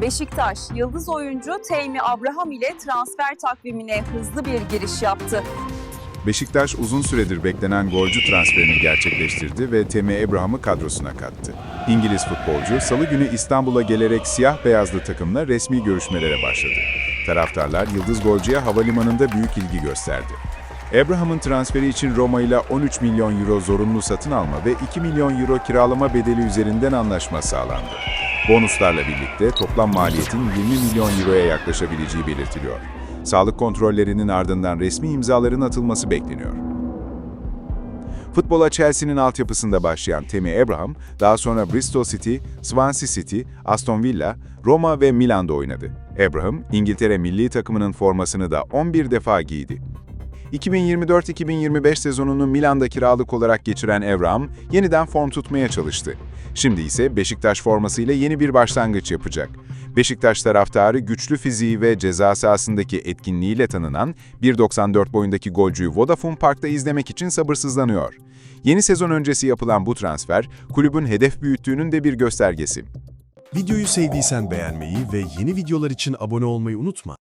Beşiktaş, yıldız oyuncu Teymi Abraham ile transfer takvimine hızlı bir giriş yaptı. Beşiktaş uzun süredir beklenen golcü transferini gerçekleştirdi ve Temi Abraham'ı kadrosuna kattı. İngiliz futbolcu salı günü İstanbul'a gelerek siyah beyazlı takımla resmi görüşmelere başladı. Taraftarlar yıldız golcüye havalimanında büyük ilgi gösterdi. Abraham'ın transferi için Roma ile 13 milyon euro zorunlu satın alma ve 2 milyon euro kiralama bedeli üzerinden anlaşma sağlandı. Bonuslarla birlikte toplam maliyetin 20 milyon euroya yaklaşabileceği belirtiliyor. Sağlık kontrollerinin ardından resmi imzaların atılması bekleniyor. Futbola Chelsea'nin altyapısında başlayan Temi Abraham, daha sonra Bristol City, Swansea City, Aston Villa, Roma ve Milan'da oynadı. Abraham, İngiltere milli takımının formasını da 11 defa giydi. 2024-2025 sezonunu Milan'da kiralık olarak geçiren Abraham, yeniden form tutmaya çalıştı. Şimdi ise Beşiktaş formasıyla yeni bir başlangıç yapacak. Beşiktaş taraftarı güçlü fiziği ve ceza sahasındaki etkinliğiyle tanınan 1.94 boyundaki golcüyü Vodafone Park'ta izlemek için sabırsızlanıyor. Yeni sezon öncesi yapılan bu transfer, kulübün hedef büyüttüğünün de bir göstergesi. Videoyu sevdiysen beğenmeyi ve yeni videolar için abone olmayı unutma.